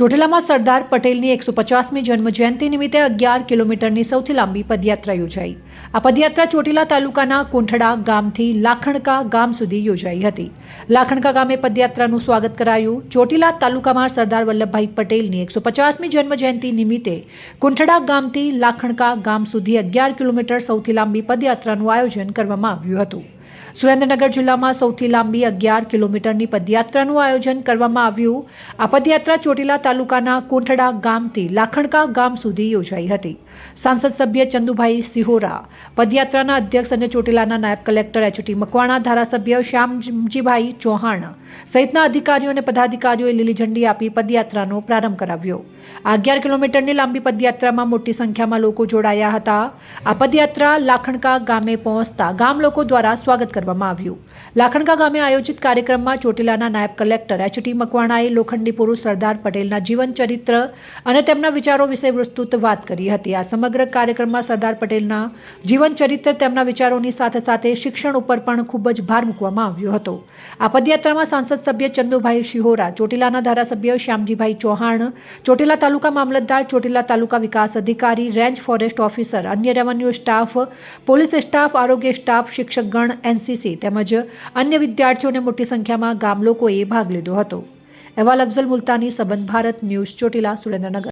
ચોટીલામાં સરદાર પટેલની એકસો પચાસમી જન્મજયંતિ નિમિત્તે અગિયાર કિલોમીટરની સૌથી લાંબી પદયાત્રા યોજાઈ. આ પદયાત્રા ચોટીલા તાલુકાના કુંઠડા ગામથી લાખણકા ગામ સુધી યોજાઈ હતી. લાખણકા ગામે પદયાત્રાનું સ્વાગત કરાયું. ચોટીલા તાલુકામાં સરદાર વલ્લભભાઈ પટેલની એકસો પચાસમી જન્મજયંતિ નિમિત્તે કુંઠડા ગામથી લાખણકા ગામ સુધી અગિયાર કિલોમીટર સૌથી લાંબી પદયાત્રાનું આયોજન કરવામાં આવ્યું હતું. સુરેન્દ્રનગર જિલ્લામાં સૌથી લાંબી અગિયાર કિલોમીટરની પદયાત્રાનું આયોજન કરવામાં આવ્યું. આ પદયાત્રા ચોટીલા તાલુકાના કોંઠડા ગામથી લાખણકા ગામ સુધી યોજાઈ હતી. સાંસદ સભ્ય ચંદુભાઈ સિહોરા, પદયાત્રાના અધ્યક્ષ અને ચોટીલાના નાયબ કલેક્ટર એચટી મકવાણા, ધારાસભ્ય શ્યામજીભાઈ ચૌહાણ સહિતના અધિકારીઓ અને પદાધિકારીઓએ લીલી ઝંડી આપી પદયાત્રાનો પ્રારંભ કરાવ્યો. આ અગિયાર કિલોમીટરની લાંબી પદયાત્રામાં મોટી સંખ્યામાં લોકો જોડાયા હતા. આ પદયાત્રા લાખણકા ગામે પહોંચતા ગામ લોકો દ્વારા સ્વાગત કરવામાં આવ્યું. લાખણકા ગામે આયોજિત કાર્યક્રમમાં ચોટીલાના નાયબ કલેક્ટર એચ ટી મકવાણાએ લોખંડી પુરુષ સરદાર પટેલના જીવન ચરિત્ર અને તેમના વિચારો વિશે વિસ્તૃત વાત કરી હતી. આ સમગ્ર કાર્યક્રમમાં સરદાર પટેલના જીવન ચરિત્ર, તેમના વિચારોની સાથે સાથે શિક્ષણ ઉપર પણ ખૂબ જ ભાર મૂકવામાં આવ્યો હતો. આ પદયાત્રામાં સાંસદ સભ્ય ચંદુભાઈ શિહોરા, ચોટીલાના ધારાસભ્ય શ્યામજીભાઈ ચૌહાણ, ચોટીલા તાલુકા મામલતદાર, ચોટીલા તાલુકા વિકાસ અધિકારી, રેન્જ ફોરેસ્ટ ઓફિસર, અન્ય રેવન્યુ સ્ટાફ, પોલીસ સ્ટાફ, આરોગ્ય સ્ટાફ, શિક્ષકગણ એનસીસી તેમજ અન્ય વિદ્યાર્થીઓને મોટી સંખ્યામાં ગામ લોકોએ ભાગ લીધો હતો. અહેવાલ અફઝલ મુલતાની, સંબંધ ભારત ન્યૂઝ, ચોટીલા, સુરેન્દ્રનગર.